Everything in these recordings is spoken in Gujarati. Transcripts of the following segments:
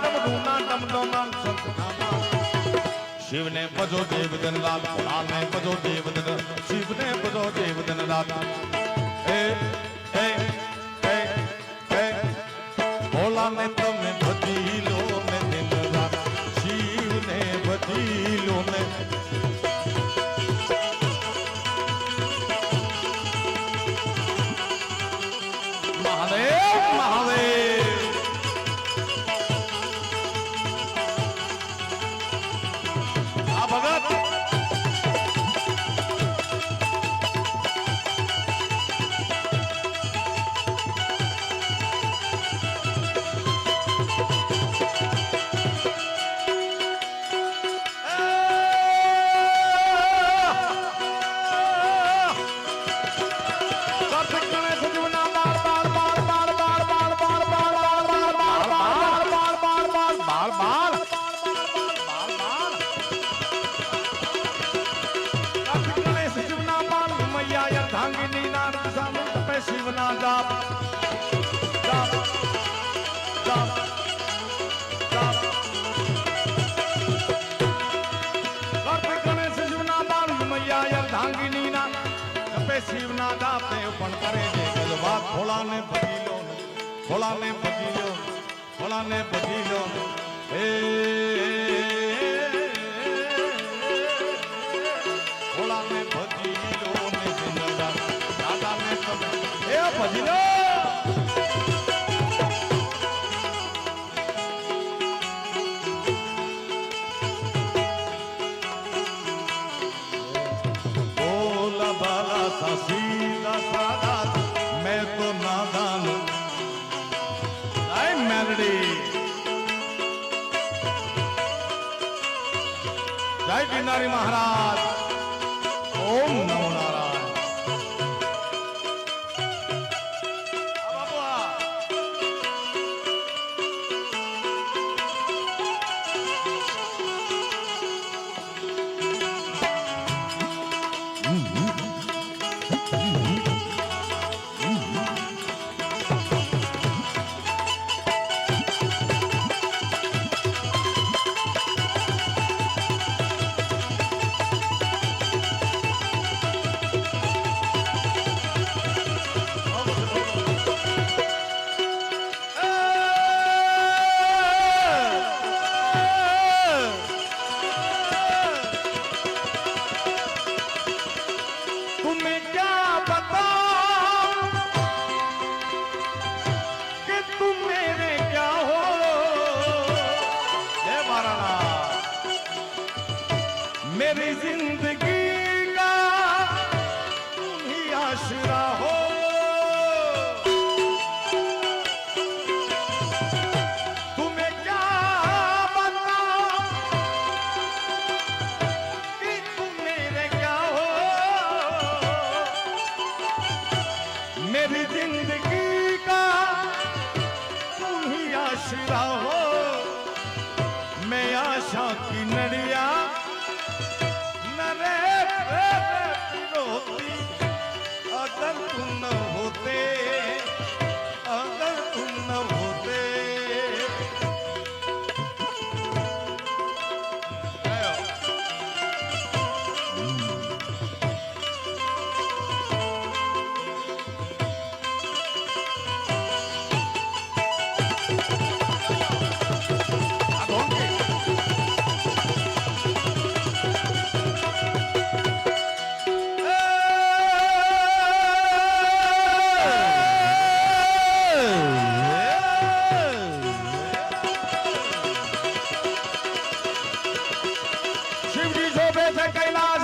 ટમ ઢૂના ટમ નો નામ શિવને ભજો દેવદન લાલ ભોળાને ભજો દેવદન શિવને ભજો દેવદન લાલ એ એ એ એ તમ બાળ બાળ. શિવના બાળ મૈયા ધાંગીની નાથ સામે તપે શિવના જાપ. જાપ જાપ જાપ. ધાંગીની ના કપે શિવના દાપે પણ કરે જે ગજવા ખોલાને પગીલો ખોલાને પગીલો ભોળાને ભજી લો જય ગિરનારી મહારાજ. ઓમ નમઃ मेरी जिंदगी शाकिनड़ी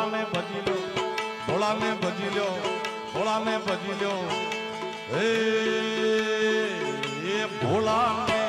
છે ને ભજી લો ભોળાને ભજી લો ભોળાને ભજી લો હે ભોળા ભોળાને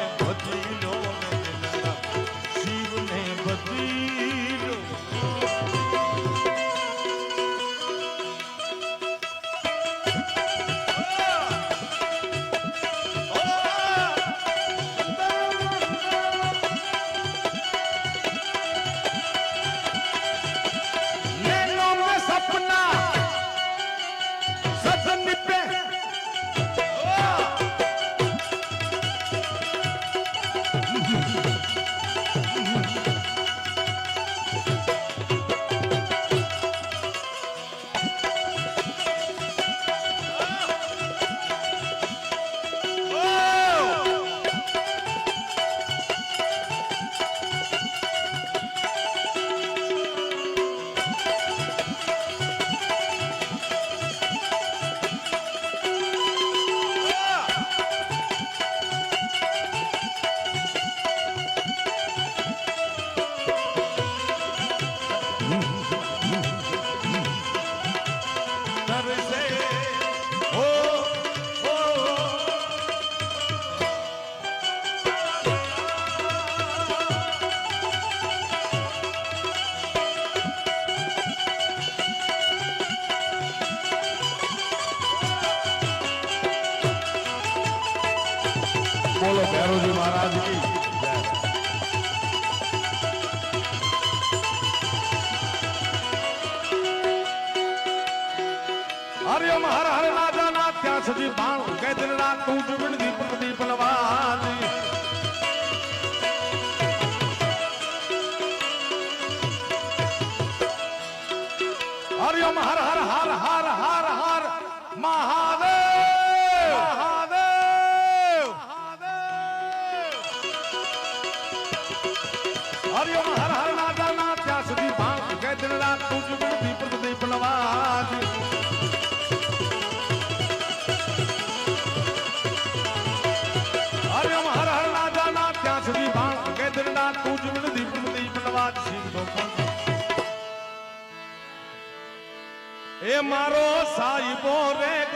बोलो, भैरव जी महाराज की। हरिओम हर हर राजा ना त्या सजी बाण कै दिन रात तू जुबिन दीपक दीप लवानी हरि ओम हर हर हर हर हर हर महादेव એ મારો સાહેબો રે